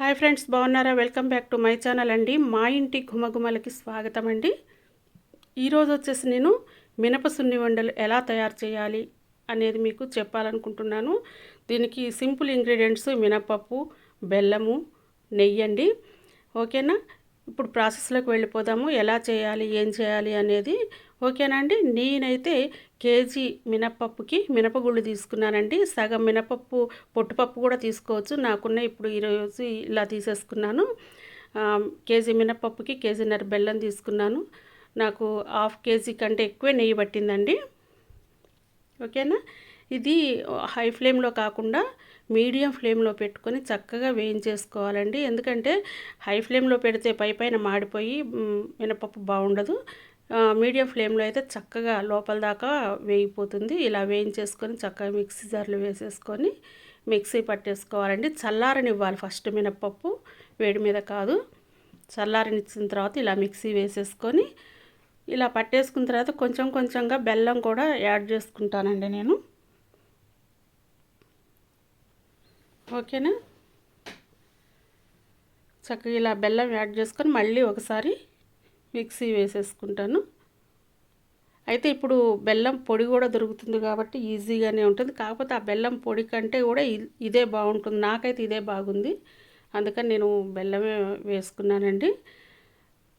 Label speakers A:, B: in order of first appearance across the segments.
A: Hi friends బాగున్నారా? Welcome back to my channel అండి. మా ఇంటి ఘుమఘుమలకి స్వాగతం అండి. ఈరోజు వచ్చేసి నేను మినప సున్ని వండలు ఎలా తయారు చేయాలి అనేది మీకు చెప్పాలనుకుంటున్నాను. దీనికి సింపుల్ ఇంగ్రీడియంట్స్ మినపప్పు బెల్లము నెయ్యి అండి. ఓకేనా? ఇప్పుడు ప్రాసెస్లోకి వెళ్ళిపోదాము. ఎలా చేయాలి ఏం చేయాలి అనేది ఓకేనా అండి నేనైతే కేజీ మినపప్పుకి మినపగుళ్ళు తీసుకున్నానండి. సగం మినపప్పు పొట్టుపప్పు కూడా తీసుకోవచ్చు. నాకున్న ఇప్పుడు ఈరోజు ఇలా తీసేసుకున్నాను. కేజీ మినపప్పుకి కేజీన్నర బెల్లం తీసుకున్నాను. నాకు హాఫ్ కేజీ కంటే ఎక్కువే నెయ్యి పట్టిందండి. ఓకేనా? ఇది హై ఫ్లేమ్లో కాకుండా మీడియం ఫ్లేమ్లో పెట్టుకొని చక్కగా వేయించేసుకోవాలండి. ఎందుకంటే హై ఫ్లేమ్లో పెడితే పై పైన మాడిపోయి మినపప్పు బాగుండదు. మీడియం ఫ్లేమ్లో అయితే చక్కగా లోపల దాకా వేగిపోతుంది. ఇలా వేయించేసుకొని చక్కగా మిక్సీ జార్లో వేసేసుకొని మిక్సీ పట్టేసుకోవాలండి. చల్లారనివ్వాలి ఫస్ట్ మినప్పప్పు వేడి మీద కాదు. చల్లారనిచ్చిన తర్వాత ఇలా మిక్సీ వేసేసుకొని ఇలా పట్టేసుకున్న తర్వాత కొంచెం కొంచెంగా బెల్లం కూడా యాడ్ చేసుకుంటానండి నేను. ఓకేనా? చక్కగా ఇలా బెల్లం యాడ్ చేసుకొని మళ్ళీ ఒకసారి మిక్సీ వేసేసుకుంటాను. అయితే ఇప్పుడు బెల్లం పొడి కూడా దొరుకుతుంది కాబట్టి ఈజీగానే ఉంటుంది. కాకపోతే ఆ బెల్లం పొడి కంటే కూడా ఇదే బాగుంటుంది. నాకైతే ఇదే బాగుంది. అందుకని నేను బెల్లమే వేసుకున్నానండి.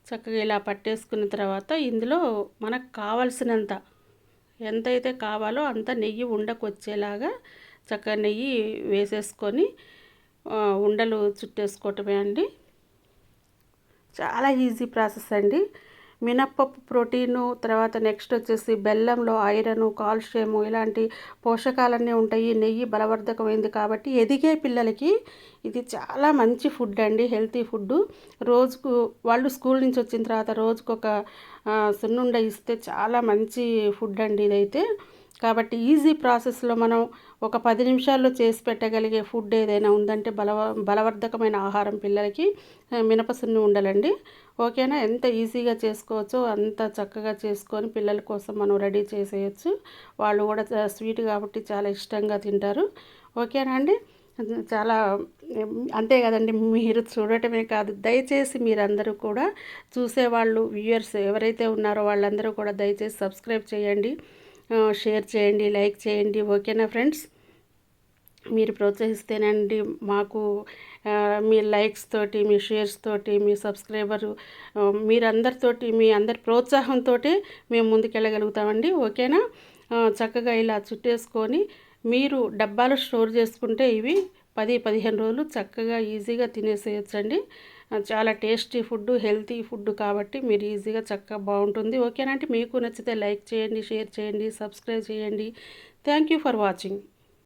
A: చక్కగా ఇలా పట్టేసుకున్న తర్వాత ఇందులో మనకు కావలసినంత ఎంతైతే కావాలో అంత నెయ్యి ఉండకొచ్చేలాగా చక్కగా నెయ్యి వేసేసుకొని ఉండలు చుట్టేసుకోవటమే అండి. చాలా ఈజీ ప్రాసెస్ అండి. మినప్పప్పు ప్రోటీను తర్వాత నెక్స్ట్ వచ్చేసి బెల్లంలో ఐరన్ కాల్షియము ఇలాంటి పోషకాలన్నీ ఉంటాయి. నెయ్యి బలవర్ధకమైంది కాబట్టి ఎదిగే పిల్లలకి ఇది చాలా మంచి ఫుడ్ అండి హెల్తీ ఫుడ్ రోజుకు వాళ్ళు స్కూల్ నుంచి వచ్చిన తర్వాత రోజుకు ఒక సున్నుండ ఇస్తే చాలా మంచి ఫుడ్ అండి ఇదైతే. కాబట్టి ఈజీ ప్రాసెస్లో మనం ఒక పది నిమిషాల్లో చేసి పెట్టగలిగే ఫుడ్ ఏదైనా ఉందంటే బలవ బలవర్ధకమైన ఆహారం పిల్లలకి మినపసున్ని ఉండాలండి. ఓకేనా? ఎంత ఈజీగా చేసుకోవచ్చో అంత చక్కగా చేసుకొని పిల్లల కోసం మనం రెడీ చేసేయచ్చు. వాళ్ళు కూడా స్వీట్ కాబట్టి చాలా ఇష్టంగా తింటారు. ఓకేనా అండి? చాలా అంతే కదండి మీరు చూడటమే కాదు. దయచేసి మీరందరూ కూడా చూసేవాళ్ళు వ్యూయర్స్ ఎవరైతే ఉన్నారో వాళ్ళందరూ కూడా దయచేసి సబ్స్క్రైబ్ చేయండి. షేర్ చేయండి లైక్ చేయండి. ఓకేనా ఫ్రెండ్స్? మీరు ప్రోత్సహిస్తేనండి మాకు మీ లైక్స్ తోటి మీ షేర్స్ తోటి మీ సబ్స్క్రైబరు మీరందరితోటి మీ అందరి ప్రోత్సాహంతో మేము ముందుకెళ్ళగలుగుతామండి. ఓకేనా? చక్కగా ఇలా చుట్టేసుకొని మీరు డబ్బాలు స్టోర్ చేసుకుంటే ఇవి పది పదిహేను రోజులు చక్కగా ఈజీగా తినేసేయచ్చండి. చాలా టేస్టీ ఫుడ్ హెల్తీ ఫుడ్ కాబట్టి మీరు ఈజీగా చక్కగా బాగుంటుంది. ఓకేనంటే మీకు నచ్చితే లైక్ చేయండి షేర్ చేయండి సబ్స్క్రైబ్ చేయండి. Thank you for watching.